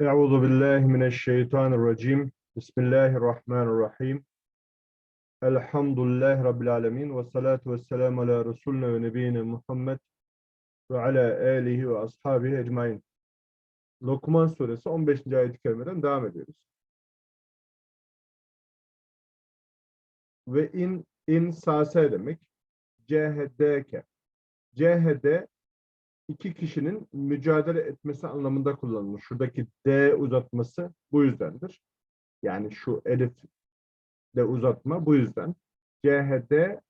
Euzu billahi mineşşeytanirracim. Bismillahirrahmanirrahim. Elhamdülillahi rabbil alamin ve salatu vesselamü ala resulina ve nebiyina Muhammed ve ala alihi ve ashabihi ecmaîn. Lokman suresi 15. ayet-i kerimeden devam ediyoruz. Ve in in sase demek. Cehedeke. Cehede iki kişinin mücadele etmesi anlamında kullanılır. Şuradaki D uzatması bu yüzdendir. Yani şu elif de uzatma bu yüzden. CHD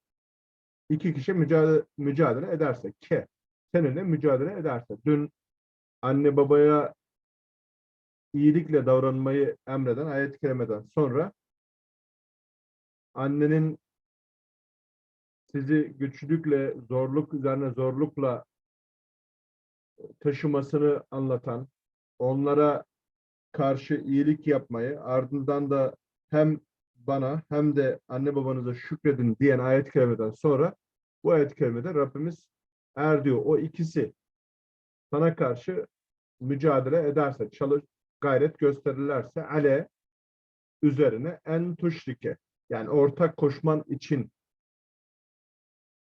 iki kişi mücadele, mücadele ederse ke seninle mücadele ederse dün anne babaya iyilikle davranmayı emreden ayet-i kerimeden sonra annenin sizi güçlükle, zorluk üzerine zorlukla taşımasını anlatan, onlara karşı iyilik yapmayı, ardından da hem bana hem de anne babanıza şükredin diyen ayet-i kerimeden sonra bu ayet-i kerimede Rabbimiz eğer diyor. O ikisi sana karşı mücadele ederse, çalış, gayret gösterirlerse ale üzerine en tuşrike yani ortak koşman için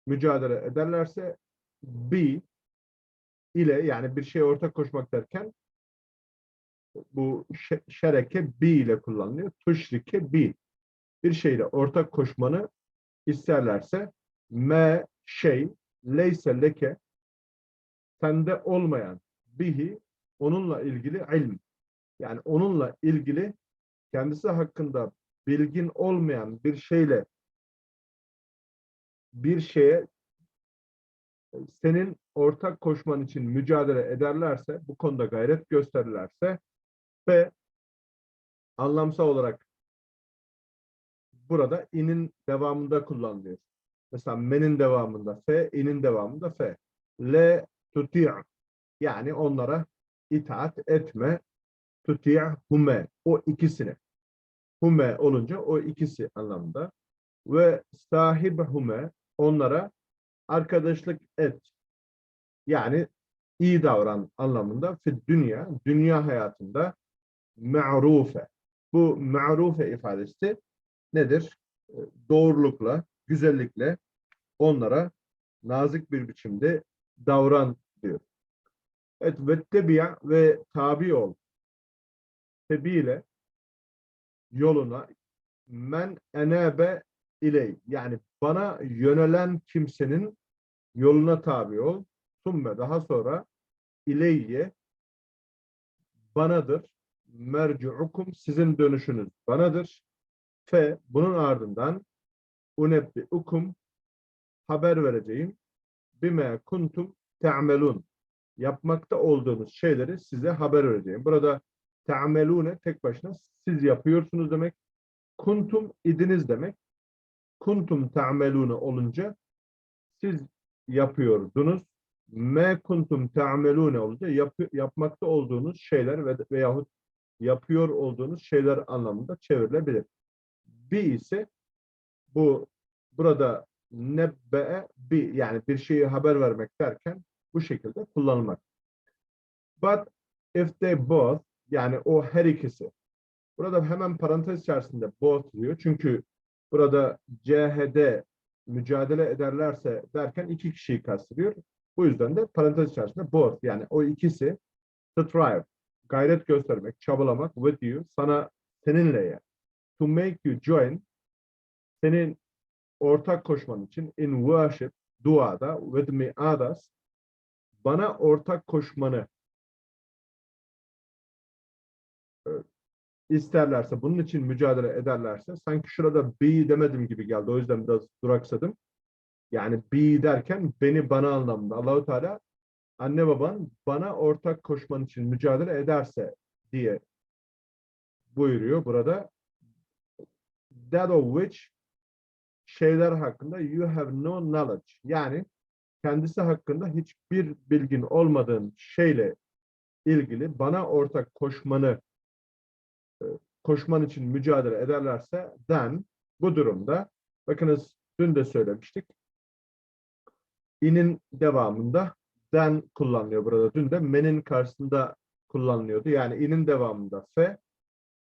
mücadele ederlerse bi ile yani bir şeye ortak koşmak derken bu şe- şereke bi ile kullanılıyor. Tuşrike bi. Bir şeyle ortak koşmanı isterlerse me şey leyse leke sende olmayan bihi onunla ilgili ilm. Yani onunla ilgili kendisi hakkında bilgin olmayan bir şeyle bir şeye senin ortak koşman için mücadele ederlerse, bu konuda gayret gösterirlerse ve anlamsal olarak burada inin devamında kullanılıyor. Mesela menin devamında fe, inin devamında fe. Le tuti' yani onlara itaat etme. Tuti' hume. O ikisine. Hume olunca o ikisi anlamında. Ve sahib hume onlara arkadaşlık et. Yani iyi davran anlamında fi dünya, dünya hayatında ma'rufe. Bu ma'rufe ifadesi nedir? E, Doğrulukla, güzellikle onlara nazik bir biçimde davran diyor. Evet, vettebi'a ve tabi ol. Tebiyle yoluna men enebe iley yani bana yönelen kimsenin yoluna tabi ol. Sümme daha sonra ileyye banadır. Merci'ukum sizin dönüşünüz banadır. Fe bunun ardından unebbi ukum haber vereceğim. Bime kuntum te'amelun yapmakta olduğunuz şeyleri size haber vereceğim. Burada te'amelune tek başına siz yapıyorsunuz demek. Kuntum idiniz demek. Kuntum te'amelune olunca siz yapıyordunuz. Me kuntum te'amelune olunca yap, yapmakta olduğunuz şeyler ve veyahut yapıyor olduğunuz şeyler anlamında çevrilebilir. Bi ise bu burada nebbe'e bi yani bir şeyi haber vermek derken bu şekilde kullanılmak. But if they both yani o her ikisi burada hemen parantez içerisinde both diyor. Çünkü burada CHD mücadele ederlerse derken iki kişiyi kastediyor. Bu yüzden de parantez içerisinde both yani o ikisi strive gayret göstermek, çabalamak with you sana seninle ya to make you join senin ortak koşman için in worship duada with me others bana ortak koşmanı e, isterlerse, bunun için mücadele ederlerse, sanki şurada be demedim gibi geldi. O yüzden biraz duraksadım. Yani be derken beni bana anlamında. Allahu Teala anne baban bana ortak koşman için mücadele ederse diye buyuruyor burada. That of which şeyler hakkında you have no knowledge. Yani kendisi hakkında hiçbir bilgin olmadığın şeyle ilgili bana ortak koşmanı koşman için mücadele ederlerse then bu durumda bakınız dün de söylemiştik inin devamında then kullanılıyor burada. Dün de men'in karşısında kullanılıyordu. Yani in'in devamında fe,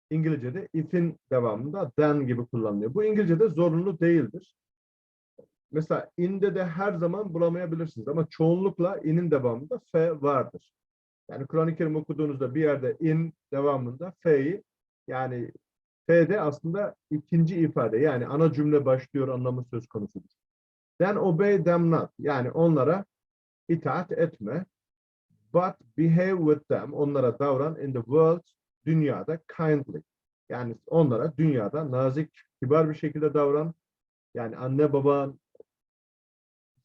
İngilizce'de if'in devamında then gibi kullanılıyor. Bu İngilizce'de zorunlu değildir. Mesela in'de de her zaman bulamayabilirsiniz ama çoğunlukla in'in devamında fe vardır. Yani Kur'an-ı Kerim okuduğunuzda bir yerde in devamında fe'yi yani fe de aslında ikinci ifade yani ana cümle başlıyor anlamı söz konusudur. Then obey them not yani onlara itaat etme. But behave with them onlara davran in the world dünyada kindly. Yani onlara dünyada nazik, kibar bir şekilde davran. Yani anne baban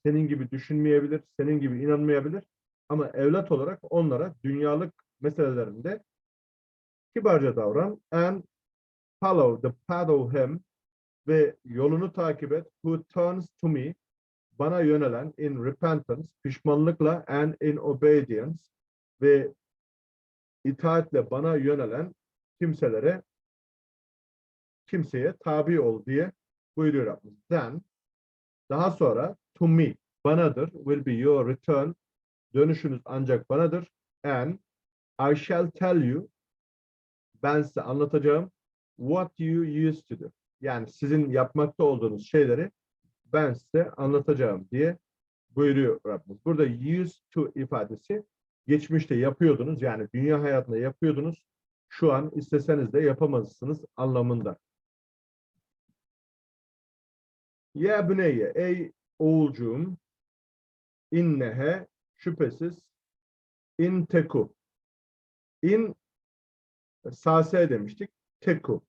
senin gibi düşünmeyebilir, senin gibi inanmayabilir. Ama evlat olarak onlara dünyalık meselelerinde kibarca davran. And follow the path of him ve yolunu takip et. Who turns to me bana yönelen in repentance, pişmanlıkla and in obedience ve itaatle bana yönelen kimselere kimseye tabi ol diye buyuruyor Rabbimiz. Then daha sonra to me banadır will be your return dönüşünüz ancak banadır and I shall tell you ben size anlatacağım what you used to do. Yani sizin yapmakta olduğunuz şeyleri ben size anlatacağım diye buyuruyor Rabbimiz. Burada used to ifadesi geçmişte yapıyordunuz yani dünya hayatında yapıyordunuz. Şu an isteseniz de yapamazsınız anlamında. Ya büneyye ey oğulcuğum innehe şüphesiz in teku in sase demiştik teku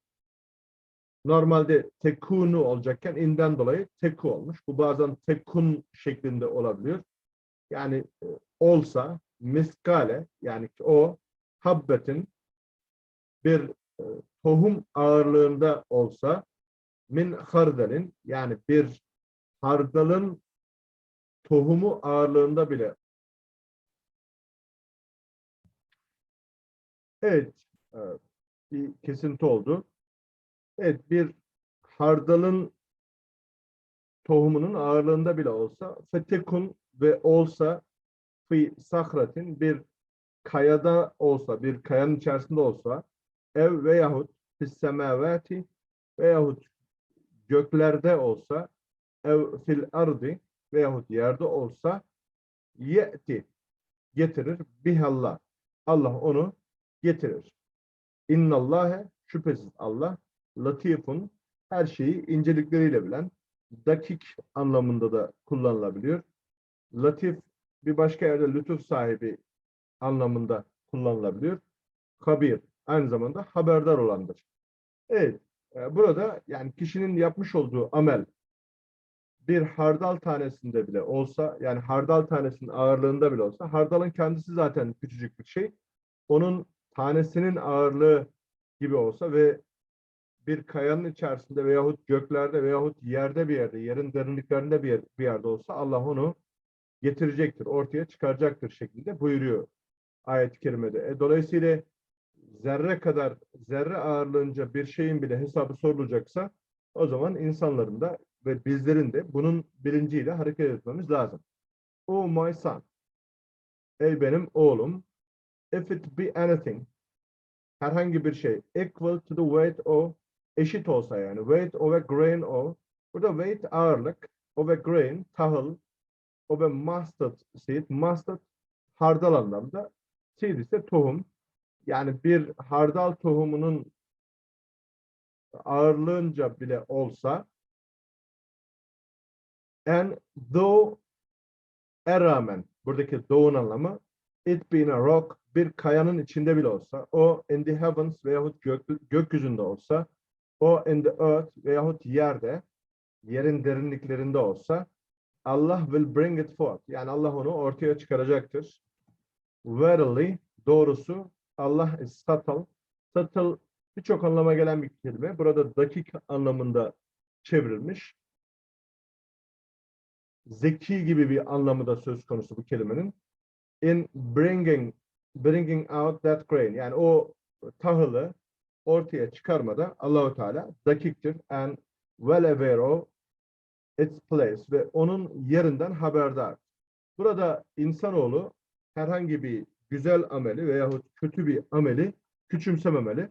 normalde tekunu olacakken inden dolayı teku olmuş. Bu bazen tekun şeklinde olabiliyor. Yani e, olsa miskale yani o habbetin bir e, tohum ağırlığında olsa min hardelin yani bir hardalın tohumu ağırlığında bile Evet, e, bir kesinti oldu. Evet, bir hardalın tohumunun ağırlığında bile olsa fetekun ve olsa fi sahratin bir kayada olsa, bir kayanın içerisinde olsa ev veyahut fis semavati veyahut göklerde olsa ev fil ardi veyahut yerde olsa ye'ti getirir bihallah. Allah onu getirir. İnnallâhe şüphesiz Allah latifun her şeyi incelikleriyle bilen dakik anlamında da kullanılabiliyor. Latif bir başka yerde lütuf sahibi anlamında kullanılabiliyor. Kabir aynı zamanda haberdar olandır. Evet, e, burada yani kişinin yapmış olduğu amel bir hardal tanesinde bile olsa, yani hardal tanesinin ağırlığında bile olsa, hardalın kendisi zaten küçücük bir şey. Onun tanesinin ağırlığı gibi olsa ve bir kayanın içerisinde veyahut göklerde veyahut yerde bir yerde, yerin derinliklerinde bir, yer, bir yerde olsa Allah onu getirecektir, ortaya çıkaracaktır şeklinde buyuruyor ayet-i kerimede. E, dolayısıyla zerre kadar, zerre ağırlığınca bir şeyin bile hesabı sorulacaksa o zaman insanların da ve bizlerin de bunun bilinciyle hareket etmemiz lazım. O my son, ey benim oğlum, if it be anything, herhangi bir şey, equal to the weight of, eşit olsa yani, weight of a grain of, burada weight ağırlık, of a grain, tahıl, of a mustard seed, mustard hardal anlamda, seed ise tohum. Yani bir hardal tohumunun ağırlığınca bile olsa and though e rağmen buradaki thought'un anlamı it being a rock bir kayanın içinde bile olsa o in the heavens veyahut gök, gökyüzünde olsa o in the earth veyahut yerde yerin derinliklerinde olsa Allah will bring it forth. Yani Allah onu ortaya çıkaracaktır. Verily doğrusu Allah is subtle. Subtle birçok anlama gelen bir kelime. Burada dakik anlamında çevrilmiş. Zeki gibi bir anlamı da söz konusu bu kelimenin. In bringing bringing out that grain. Yani o tahılı ortaya çıkarmada Allahu Teala dakiktir and well aware of its place ve onun yerinden haberdar. Burada insanoğlu herhangi bir güzel ameli veyahut kötü bir ameli küçümsememeli.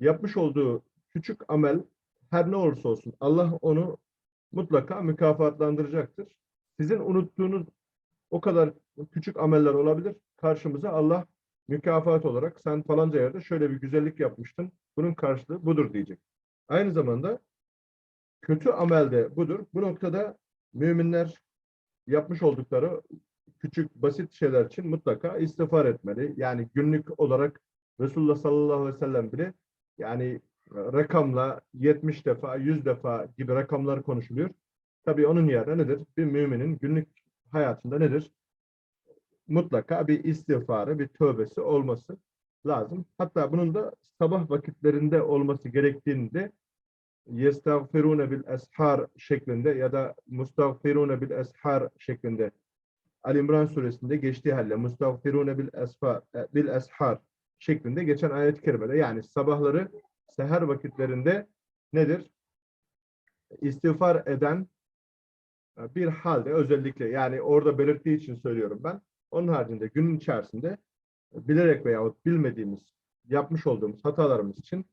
Yapmış olduğu küçük amel her ne olursa olsun Allah onu mutlaka mükafatlandıracaktır. Sizin unuttuğunuz o kadar küçük ameller olabilir. Karşımıza Allah mükafat olarak sen falanca yerde şöyle bir güzellik yapmıştın. Bunun karşılığı budur diyecek. Aynı zamanda kötü amel de budur. Bu noktada müminler yapmış oldukları küçük basit şeyler için mutlaka istiğfar etmeli. Yani günlük olarak Resulullah sallallahu aleyhi ve sellem bile yani rakamla 70 defa, 100 defa gibi rakamlar konuşuluyor. Tabii onun yerine nedir? Bir müminin günlük hayatında nedir? Mutlaka bir istiğfarı, bir tövbesi olması lazım. Hatta bunun da sabah vakitlerinde olması gerektiğinde yestağfirune bil eshar şeklinde ya da mustağfirune bil eshar şeklinde Ali İmran suresinde geçtiği halde mustağfirune bil esfa bil eshar şeklinde geçen ayet-i kerimede yani sabahları seher vakitlerinde nedir? İstiğfar eden bir halde özellikle yani orada belirttiği için söylüyorum ben. Onun haricinde günün içerisinde bilerek veyahut bilmediğimiz yapmış olduğumuz hatalarımız için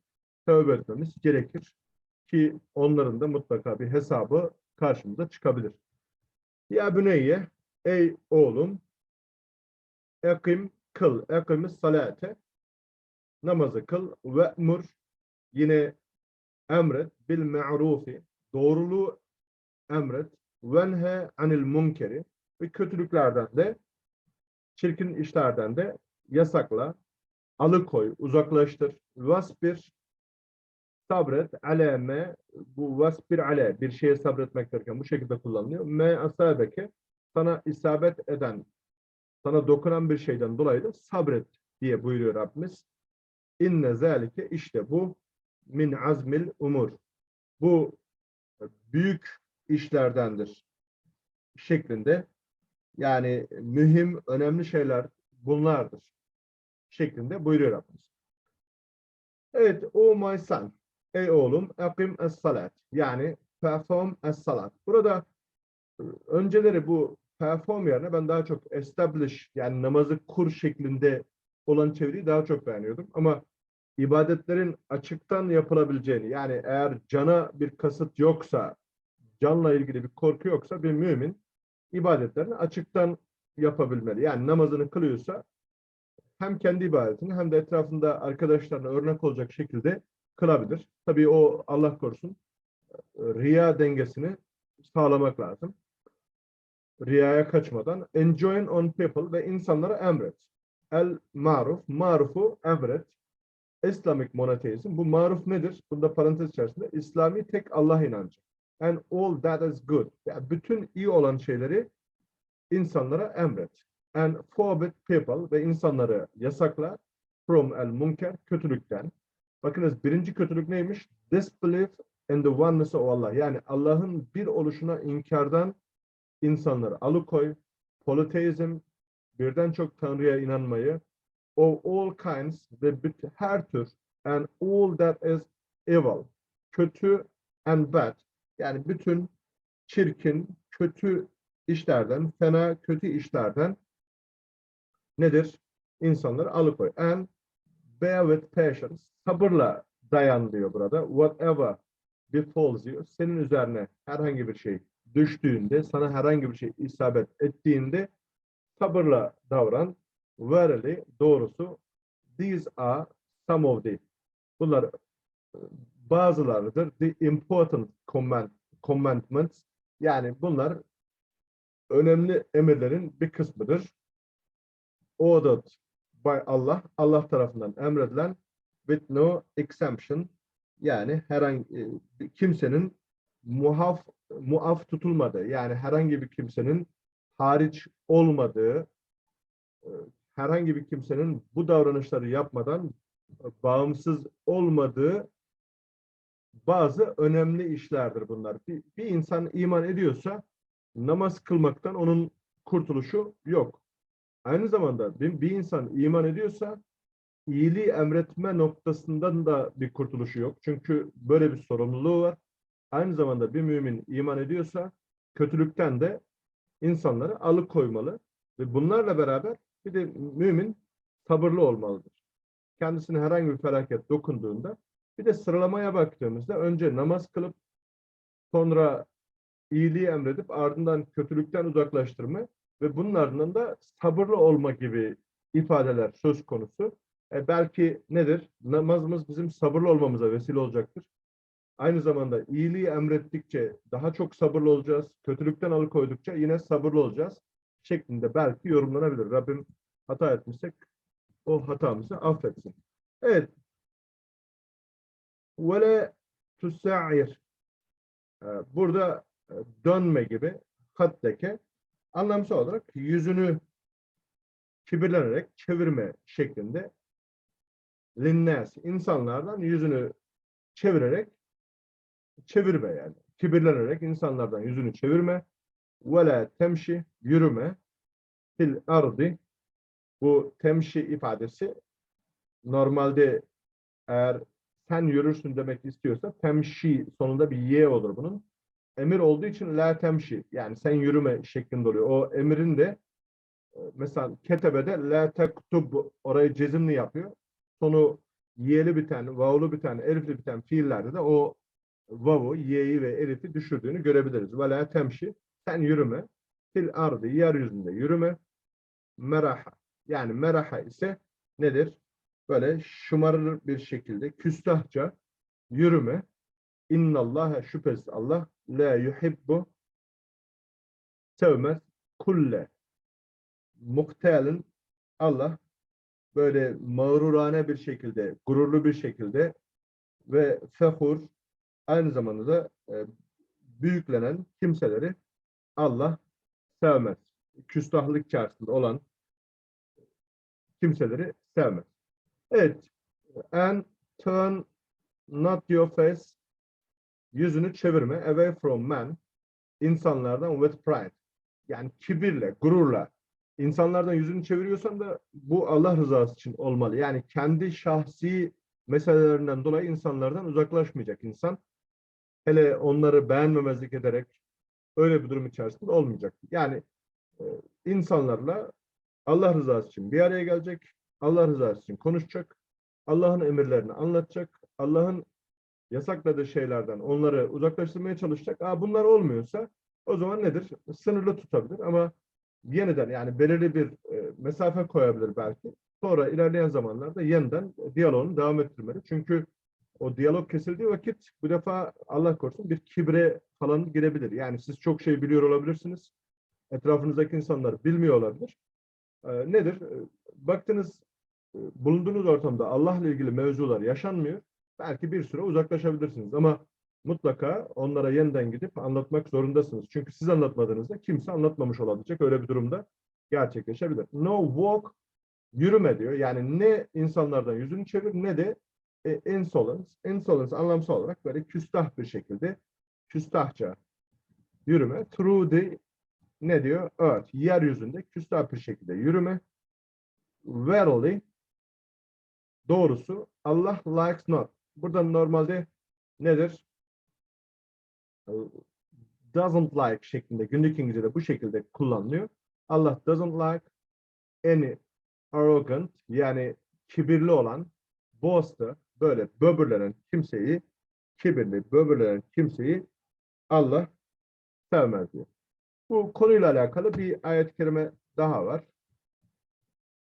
tövbe etmemiz gerekir ki onların da mutlaka bir hesabı karşımıza çıkabilir. Ya büneyye ey oğlum ekim kıl ekimiz salate namazı kıl ve emur yine emret bil ma'rufi doğruluğu emret venhe anil munkeri ve kötülüklerden de çirkin işlerden de yasakla alıkoy, uzaklaştır. Vasbir sabret aleme bu vasbir ale bir şeye sabretmek derken bu şekilde kullanılıyor. Me asabeke sana isabet eden sana dokunan bir şeyden dolayı da sabret diye buyuruyor Rabbimiz. İnne zalike işte bu min azmil umur. Bu büyük işlerdendir şeklinde yani mühim, önemli şeyler bunlardır şeklinde buyuruyor Rabbimiz. Evet, o my son. Ey oğlum, akim es salat. Yani perform es salat. Burada e, önceleri bu perform yerine ben daha çok establish yani namazı kur şeklinde olan çeviriyi daha çok beğeniyordum. Ama ibadetlerin açıktan yapılabileceğini yani eğer cana bir kasıt yoksa, canla ilgili bir korku yoksa bir mümin ibadetlerini açıktan yapabilmeli. Yani namazını kılıyorsa hem kendi ibadetini hem de etrafında arkadaşlarına örnek olacak şekilde kılabilir. Tabii o Allah korusun riya dengesini sağlamak lazım. Riyaya kaçmadan enjoin on people ve insanlara emret. El maruf, marufu emret. İslamik monoteizm. Bu maruf nedir? Bunda parantez içerisinde İslami tek Allah inancı. And all that is good. Yani bütün iyi olan şeyleri insanlara emret. And forbid people ve insanları yasakla from el munker kötülükten. Bakınız birinci kötülük neymiş? Disbelief in the oneness of Allah. Yani Allah'ın bir oluşuna inkardan insanları alıkoy. Polytheism, birden çok Tanrı'ya inanmayı. Of all kinds ve her tür and all that is evil. Kötü and bad. Yani bütün çirkin, kötü işlerden, fena, kötü işlerden nedir? İnsanları alıkoy. And bear with patience. Sabırla dayan diyor burada. Whatever befalls you. Senin üzerine herhangi bir şey düştüğünde, sana herhangi bir şey isabet ettiğinde sabırla davran. Verily, doğrusu these are some of the bunlar bazılarıdır. The important command, commandments yani bunlar önemli emirlerin bir kısmıdır. Ordered by Allah, Allah tarafından emredilen with no exemption yani herhangi e, kimsenin muhaf muaf tutulmadığı yani herhangi bir kimsenin hariç olmadığı e, herhangi bir kimsenin bu davranışları yapmadan bağımsız olmadığı bazı önemli işlerdir bunlar. Bir, bir insan iman ediyorsa namaz kılmaktan onun kurtuluşu yok. Aynı zamanda bir, bir insan iman ediyorsa iyiliği emretme noktasından da bir kurtuluşu yok. Çünkü böyle bir sorumluluğu var. Aynı zamanda bir mümin iman ediyorsa kötülükten de insanları alıkoymalı. Ve bunlarla beraber bir de mümin sabırlı olmalıdır. Kendisine herhangi bir felaket dokunduğunda bir de sıralamaya baktığımızda önce namaz kılıp sonra iyiliği emredip ardından kötülükten uzaklaştırma ve bunun ardından da sabırlı olma gibi ifadeler söz konusu. E belki nedir? Namazımız bizim sabırlı olmamıza vesile olacaktır. Aynı zamanda iyiliği emrettikçe daha çok sabırlı olacağız. Kötülükten alıkoydukça yine sabırlı olacağız. Şeklinde belki yorumlanabilir. Rabbim hata etmişsek o hatamızı affetsin. Evet. Vele tusa'ir. Ee, Burada e, dönme gibi hatteke anlamsal olarak yüzünü kibirlenerek çevirme şeklinde linnas insanlardan yüzünü çevirerek çevirme yani. Kibirlenerek insanlardan yüzünü çevirme. Ve temşi yürüme fil ardi bu temşi ifadesi normalde eğer sen yürürsün demek istiyorsa temşi sonunda bir y olur bunun. Emir olduğu için la temşi yani sen yürüme şeklinde oluyor. O emirin de e, mesela ketebede la tektub orayı cezimli yapıyor. Sonu y'li biten, vavlu biten, elifli biten fiillerde de o vavu, y'yi ve elifi düşürdüğünü görebiliriz. Ve la temşi sen yürüme. Fil ardı yeryüzünde yürüme. Meraha yani meraha ise nedir? Böyle şımarır bir şekilde küstahça yürüme. İnnallâhe şüphesiz Allah la yuhibbu sevmez kulle muhtelin Allah böyle mağrurane bir şekilde, gururlu bir şekilde ve fehur aynı zamanda da e, büyüklenen kimseleri Allah sevmez. Küstahlık içerisinde olan kimseleri sevmez. Evet. And turn not your face yüzünü çevirme away from men insanlardan with pride yani kibirle, gururla insanlardan yüzünü çeviriyorsan da bu Allah rızası için olmalı. Yani kendi şahsi meselelerinden dolayı insanlardan uzaklaşmayacak insan. Hele onları beğenmemezlik ederek öyle bir durum içerisinde olmayacak. Yani e, insanlarla Allah rızası için bir araya gelecek, Allah rızası için konuşacak, Allah'ın emirlerini anlatacak, Allah'ın yasakladığı şeylerden onları uzaklaştırmaya çalışacak. Aa, bunlar olmuyorsa o zaman nedir? Sınırlı tutabilir ama yeniden yani belirli bir e, mesafe koyabilir belki. Sonra ilerleyen zamanlarda yeniden diyaloğunu devam ettirmeli. Çünkü o diyalog kesildiği vakit bu defa Allah korusun bir kibre falan girebilir. Yani siz çok şey biliyor olabilirsiniz. Etrafınızdaki insanlar bilmiyor olabilir. Ee, nedir? Ee, Baktınız e, bulunduğunuz ortamda Allah'la ilgili mevzular yaşanmıyor. Belki bir süre uzaklaşabilirsiniz ama mutlaka onlara yeniden gidip anlatmak zorundasınız. Çünkü siz anlatmadığınızda kimse anlatmamış olabilecek. Öyle bir durumda gerçekleşebilir. No walk yürüme diyor. Yani ne insanlardan yüzünü çevir ne de e, insolence. Insolence anlamsal olarak böyle küstah bir şekilde küstahça yürüme. Through the ne diyor? Earth. Yeryüzünde küstah bir şekilde yürüme. Verily doğrusu Allah likes not. Burada normalde nedir? Doesn't like şeklinde günlük İngilizce'de bu şekilde kullanılıyor. Allah doesn't like any arrogant yani kibirli olan boast'ı böyle böbürlenen kimseyi kibirli böbürlenen kimseyi Allah sevmez diyor. Bu konuyla alakalı bir ayet-i kerime daha var.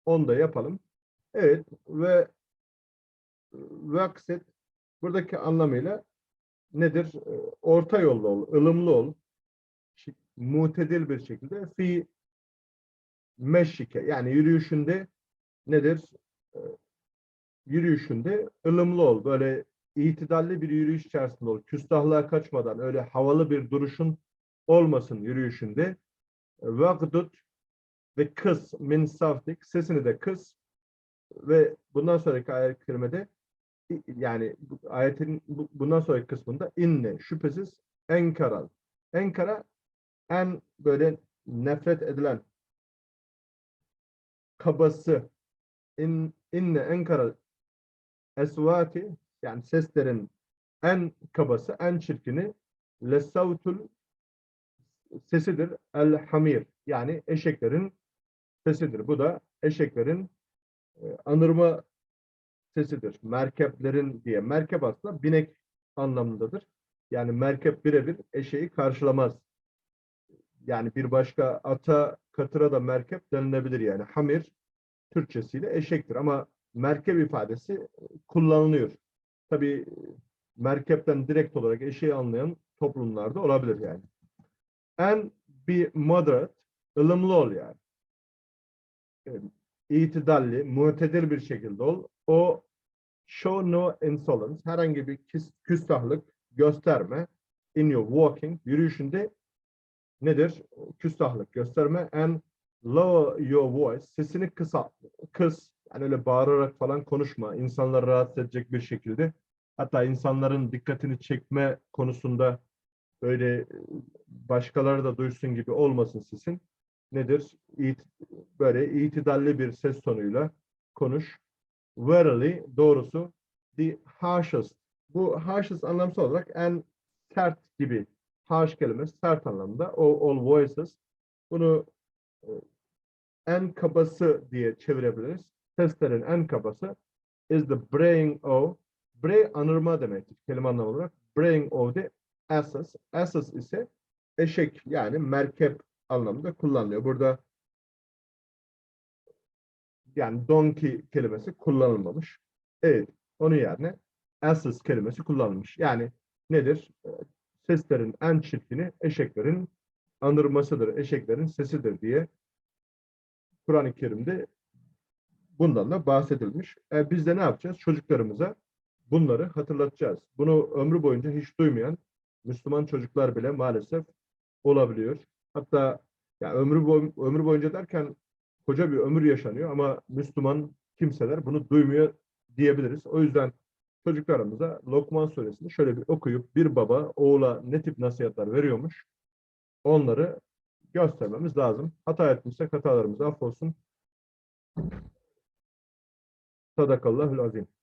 Onu da yapalım. Evet ve vaksit buradaki anlamıyla nedir? Ee, Orta yolda ol, ılımlı ol, mutedil bir şekilde fi meşike yani yürüyüşünde nedir? Ee, Yürüyüşünde ılımlı ol. Böyle itidalli bir yürüyüş içerisinde ol. Küstahlığa kaçmadan öyle havalı bir duruşun olmasın yürüyüşünde. Vagdut ve kıs min saftik sesini de kıs ve bundan sonraki ayet kerimede yani ayetin bu- bundan sonraki kısmında inne şüphesiz enkaral. Enkara en böyle nefret edilen kabası in, inne enkaral esvati yani seslerin en kabası, en çirkini lesavtul sesidir. El hamir yani eşeklerin sesidir. Bu da eşeklerin e, anırma sesidir. Merkeplerin diye. Merkep aslında binek anlamındadır. Yani merkep birebir eşeği karşılamaz. Yani bir başka ata, katıra da merkep denilebilir yani. Hamir Türkçesiyle eşektir ama merkep ifadesi e, kullanılıyor. Tabii e, merkepten direkt olarak eşeği anlayan toplumlarda olabilir yani. En bir moderate, ılımlı ol yani. E, İtidalli, mutedir bir şekilde ol. O show no insolence, herhangi bir küs, küstahlık gösterme. In your walking, yürüyüşünde nedir? Küstahlık gösterme. And lower your voice, sesini kısa, kıs. Yani öyle bağırarak falan konuşma. İnsanları rahatsız edecek bir şekilde. Hatta insanların dikkatini çekme konusunda böyle başkaları da duysun gibi olmasın sesin. Nedir? İt, böyle itidalli bir ses tonuyla konuş. Verily, doğrusu, the harshest. Bu harshest anlamsal olarak en sert gibi. Harsh kelimesi sert anlamda. All, all voices. Bunu e, en kabası diye çevirebiliriz. Seslerin en kabası is the braying of bray anırma demektir kelime anlamı olarak. Braying of the asses. Asses ise eşek yani merkep anlamında kullanılıyor. Burada yani donkey kelimesi kullanılmamış. Evet, onun yerine asses kelimesi kullanılmış. Yani nedir? Ee, Seslerin en çirkini eşeklerin anırmasıdır, eşeklerin sesidir diye Kur'an-ı Kerim'de bundan da bahsedilmiş. E, biz de ne yapacağız? Çocuklarımıza bunları hatırlatacağız. Bunu ömrü boyunca hiç duymayan Müslüman çocuklar bile maalesef olabiliyor. Hatta ya ömrü boy, ömrü boyunca derken koca bir ömür yaşanıyor ama Müslüman kimseler bunu duymuyor diyebiliriz. O yüzden çocuklarımıza Lokman suresini şöyle bir okuyup bir baba oğula ne tip nasihatler veriyormuş onları göstermemiz lazım. Hata etmişsek hatalarımız affolsun. Sadakallahül azim.